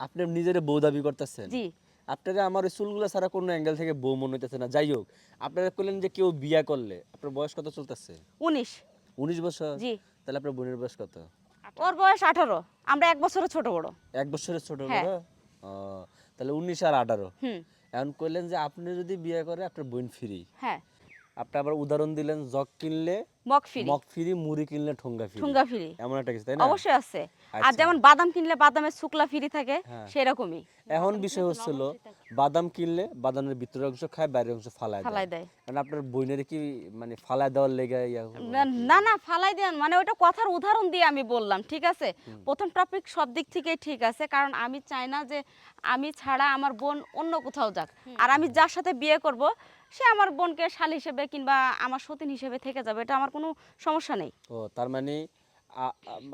আপনি নিজের বউ দাবি করতেছেন। জি। আপনারা আমার ওই চুলগুলো ছাড়া কোনো অ্যাঙ্গেল থেকে বউ মনে হইতেছে না। যাই হোক আপনারা করলেন যে কেউ বিয়া করলে আপনার বয়স কত চলতেছে? উনিশ। উনিশ বছর? জি। তাহলে আপনার বোনের বয়স কত? ওর বয়স আঠারো। আমরা এক বছরের ছোট বড়। এক বছরের ছোট হ্যাঁ। বড় ও, তাহলে উনিশ আর আঠারো। এখন কইলেন যে আপনি যদি বিয়ে করে আপনার বোন ফ্রি হ্যাঁ। আপনি আবার উদাহরণ দিলেন জগ কিনলে মগ ফ্রি। মগ ফ্রি মুড়ি কিনলে ঠোঙ্গা ফ্রি। ঠুঙ্গা ফ্রি। এমন একটা কিছু তাই না? অবশ্যই আছে। আর আচ্ছা। যেমন বাদাম কিনলে বাদামের শুকলা ফ্রি থাকে হ্যাঁ। সেরকমই। এখন বিষয় হচ্ছিল বাদাম কিনলে বাদামের ভিতরের অংশ খায় বাইরের অংশ ফালায় ফালাই দেয়। কারণ আপনার বোনের কি মানে ফালায় দেওয়ার লেগে না- না ফালাই দেন মানে ওটা কথার উদাহরণ দিয়ে আমি বললাম ঠিক আছে? প্রথম টপিক সব দিক থেকেই ঠিক আছে কারণ আমি চাই না যে আমি ছাড়া আমার বোন অন্য কোথাও যাক। আর আমি যার সাথে বিয়ে করব সে আমার বোনকে শাল হিসেবে কিংবা আমার সতীন হিসেবে থেকে যাবে এটা আমার কোনো সমস্যা নেই। ও তার মানে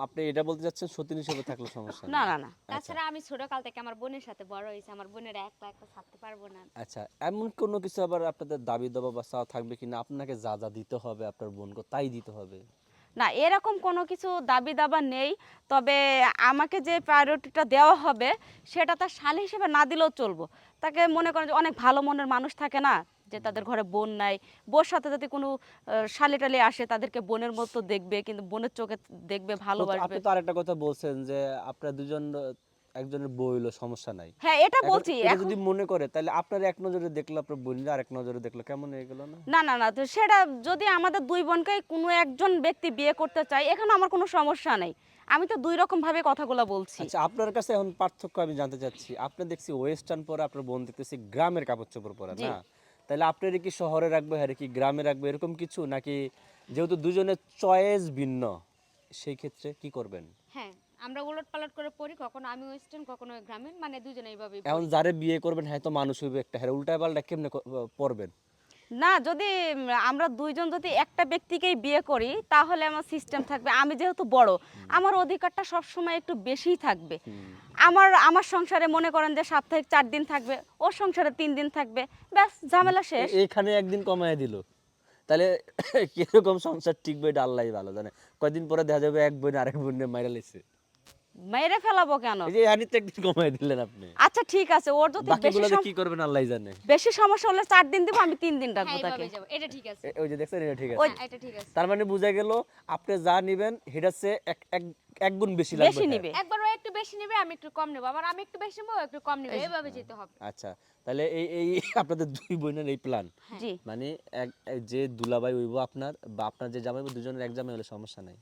আপনি এটা বলতে যাচ্ছেন সতীন হিসেবে থাকলে সমস্যা না না না। তাছাড়া আমি ছোট কাল থেকে আমার বোনের সাথে বড় হয়েছে আমার বোনের একলা একটা ছাড়তে পারব না। আচ্ছা এমন কোনো কিছু আবার আপনাদের দাবি দাবা বা চাওয়া থাকবে কিনা? আপনাকে যা যা দিতে হবে আপনার বোনকে তাই দিতে হবে? না এরকম কোনো কিছু দাবি দাবা নেই তবে আমাকে যে প্রায়োরিটিটা দেওয়া হবে সেটা তার শালি হিসেবে না দিলেও চলবো। তাকে মনে করেন যে অনেক ভালো মনের মানুষ থাকে না যে তাদের ঘরে বোন নাই। বোর সাথে যদি কোনো শালি টালি আসে তাদেরকে বোনের মতো দেখবে কিন্তু বোনের চোখে দেখবে ভালোবাসবে আপনি তো আরেকটা কথা বলছেন যে আপনার দুজন একজনের বই হলো সমস্যা নাই। হ্যাঁ এটা বলছি যদি মনে করে তাহলে আপনার এক নজরে দেখল আপনার বোনরা আরেক নজরে দেখল কেমন হয়ে গেল না? না না না তো সেটা যদি আমাদের দুই বোনকে কোনো একজন ব্যক্তি বিয়ে করতে চায় এখানে আমার কোনো সমস্যা নাই। আমি তো দুই রকম ভাবে কথাগুলো বলছি। আচ্ছা আপনার কাছে এখন পার্থক্য আমি জানতে চাচ্ছি। আপনি দেখছি ওয়েস্টার্ন পরে আপনার বোন দেখতেছি গ্রামের কাপড় চোপড় পরে না? তাহলে আপনার কি শহরে রাখবে হ্যাঁ কি গ্রামে রাখবে এরকম কিছু? নাকি যেহেতু দুজনের চয়েস ভিন্ন সেই ক্ষেত্রে কি করবেন? হ্যাঁ আমরা উলট পালট করে পড়ি কখনো আমি ওয়েস্টার্ন কখনো গ্রামীণ মানে দুজনে এইভাবে এখন যারে বিয়ে করবেন হ্যাঁ তো মানুষ হইবে একটা। হ্যাঁ উল্টা পাল্টা কেমনে পড়বেন? না যদি আমরা দুইজন যদি একটা ব্যক্তিকেই বিয়ে করি তাহলে আমার সিস্টেম থাকবে। আমি যেহেতু বড় আমার অধিকারটা সব সময় একটু বেশিই থাকবে। আমার আমার সংসারে মনে করেন যে সাপ্তাহিক চার দিন থাকবে ওর সংসারে তিন দিন থাকবে। ব্যাস ঝামেলা শেষ। এখানে একদিন কমায় দিল। তাহলে কীরকম সংসার টিকবে এটা আল্লাহ ভালো জানে। কয়দিন পরে দেখা যাবে এক বোন আরেক বোন মাইরা লেছে মেরে ফেলাবো কেন? এই যে হানিতে একদিন কমায় দিলেন আপনি। আচ্ছা ঠিক আছে ওর যদি বেশি কি করবেন আল্লাহ জানে। বেশি সমস্যা হলে চার দিন দিব আমি তিন দিন হ্যাঁ রাখব তাকে। এটা ঠিক আছে। ওই যে দেখছেন এটা ঠিক আছে। হ্যাঁ, এটা ঠিক আছে। তার মানে বোঝা গেল আপনি যা নিবেন সেটা সে এক এক এক গুণ বেশি লাগবে বেশি হ্যাঁ। নিবে। একবার ও একটু বেশি নেবে আমি একটু কম নেব। আবার আমি একটু বেশি নেব ও একটু কম নেবে। এইভাবে যেতে হবে। আচ্ছা তাহলে এই এই আপনাদের দুই বোনের এই প্ল্যান জি। মানে এক এক যে দুলাভাই হইব আপনার বা আপনার যে জামাই হইবো, দুজনের এক জামাই হলে সমস্যা নাই?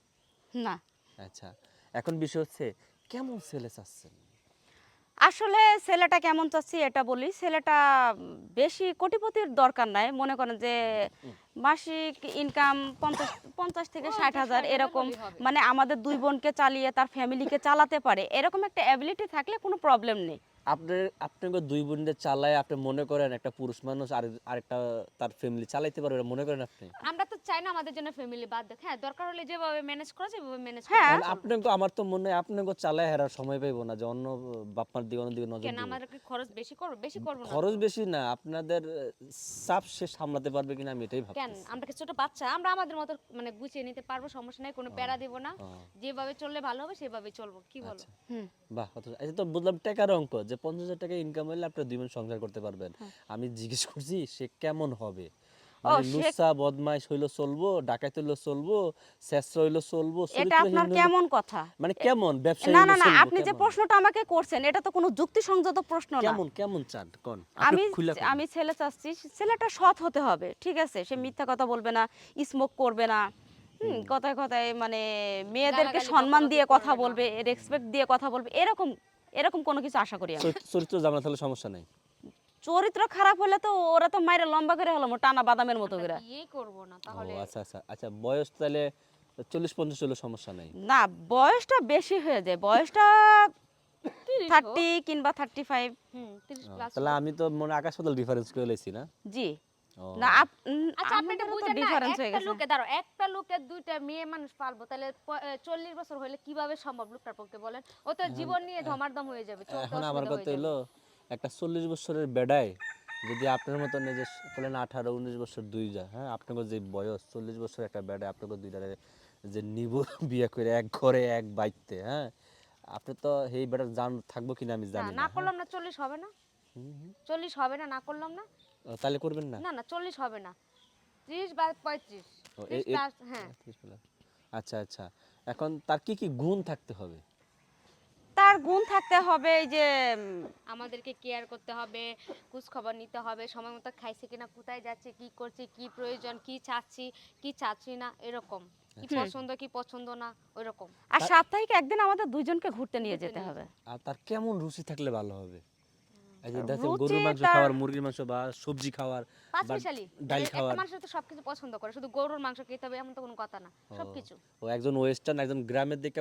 না। আচ্ছা এখন বিষয় হচ্ছে কেমন ছেলে চাচ্ছেন? আসলে ছেলেটা কেমন চাচ্ছি এটা বলি ছেলেটা বেশি কোটিপতির দরকার নাই। মনে করেন যে মাসিক ইনকাম পঞ্চাশ পঞ্চাশ থেকে ষাট হাজার এরকম। মানে আমাদের দুই বোনকে চালিয়ে তার ফ্যামিলিকে চালাতে পারে। এরকম একটা অ্যাবিলিটি থাকলে কোনো প্রবলেম নেই। আপনার আপনাকে দুই বোনদের চালায় আপনি মনে করেন একটা পুরুষ মানুষ আর আরেকটা তার ফ্যামিলি চালাইতে পারবে এটা মনে করেন আপনি? আমরা তো চাই না আমাদের জন্য ফ্যামিলি বাদ দেখ হ্যাঁ দরকার হলে যেভাবে ম্যানেজ করা যায় সেভাবে ম্যানেজ হ্যাঁ। কারণ আপনাকে আমার তো মনে হয় আপনাকে চালায় হেরার সময় পাইবো না যে অন্য বাপমার দিকে অন্য দিকে নজর কেন। আমাদের কি খরচ বেশি করব বেশি করব না? খরচ বেশি না আপনাদের চাপ সে সামলাতে পারবে কিনা আমি এটাই ভাবছি কেন আমরা কি ছোট বাচ্চা আমরা আমাদের মতো মানে গুছিয়ে নিতে পারব সমস্যা নাই কোনো প্যারা দিব না। যেভাবে চললে ভালো হবে সেভাবে চলবো কি বলো? আচ্ছা। হুম। বাহ আচ্ছা তো বুঝলাম টাকার অঙ্ক যে পঞ্চাশ হাজার টাকা ইনকাম হলে আপনি দুই বোন সংসার করতে পারবেন। আমি জিজ্ঞেস করছি সে কেমন হবে? মানে সে- লুচ্চা বদমাইশ হইল চলবো ডাকাত হইল চলবো শেষরা হইল চলবো এটা আপনার কেমন কথা? মানে কেমন ব্যবসায়ী না না না আপনি যে প্রশ্নটা আমাকে করছেন এটা তো কোনো প্রশ্ন না। কেমন কেমন চান? কোন? আমি আমি ছেলে চাচ্ছি ছেলেটা সৎ হতে হবে ঠিক আছে? সে মিথ্যা কথা বলবে না স্মোক করবে না হুম কথায় কথায় মানে মেয়েদেরকে সম্মান দিয়ে কথা বলবে রেসপেক্ট দিয়ে কথা বলবে এরকম এরকম কোনো কিছু আশা করি চরিত্র জানা তাহলে সমস্যা নাই। চরিত্র খারাপ হলে তো ওরা তো মায়ের লম্বা করে হলো টানা বাদামের মতো করে। বিয়েই করব না তাহলে। আচ্ছা আচ্ছা। আচ্ছা বয়স তাহলে চল্লিশ পঞ্চাশ হলে সমস্যা নাই। না বয়সটা বেশি হয়ে যায়। বয়সটা। থার্টি কিংবা থার্টি ফাইভ তাহলে আমি তো মনে আকাশ ডিফারেন্স করে লেছি না? জি। না আচ্ছা আপনি এটা তো বুঝেন না একটা লোকে দাঁড়ো একটা লোকে দুইটা মেয়ে মানুষ পালবো তাহলে প- এ, চল্লিশ বছর হলে কীভাবে সম্ভব লোকটার পক্ষে বলেন? ও তো জীবন নিয়ে ধমারদম হয়ে যাবে এখন আমার কথা হলো একটা চল্লিশ বছরের বেড়ায় যদি আপনার মতন এই যে বলেন আঠারো উনিশ বছর দুই যা হ্যাঁ আপনাকে যে বয়স চল্লিশ বছর একটা বেড়ায় আপনাকে দুইটারে যে নিব বিয়ে করে এক ঘরে এক বাইতে হ্যাঁ আপনি তো এই বেটার জান থাকব কিনা আমি জানি না না করলাম না চল্লিশ হবে না। চল্লিশ হবে না না করলাম না। তাহলে করবেন না? না না চল্লিশ হবে না। ত্রিশ বা পঁয়ত্রিশ। হ্যাঁ। আচ্ছা আচ্ছা। এখন তার কি কি গুণ থাকতে হবে? তার গুণ থাকতে হবে এই যে আমাদেরকে কেয়ার করতে হবে খোঁজ খবর নিতে হবে সময় মতো খাইছে কিনা কোথায় যাচ্ছে কি করছে কি প্রয়োজন কি চাচ্ছি কি চাচ্ছি না এরকম। কি পছন্দ কি পছন্দ না ওইরকম। আর সাপ্তাহিক একদিন আমাদের দুইজনকে ঘুরতে নিয়ে যেতে হবে। আর তার কেমন রুচি থাকলে ভালো হবে? এই যে দেখেন গরুর মাংস খাওয়ার মুরগির মাংস বা সবজি খাওয়ার বা ডাল খাওয়ার। মানুষ তো সবকিছু পছন্দ করে শুধু গরুর মাংস খেতে হবে এমন তো কোনো কথা না সবকিছু। ও একজন ওয়েস্টার্ন একজন গ্রামের দিকে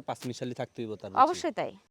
হইব তার অবশ্যই তাই।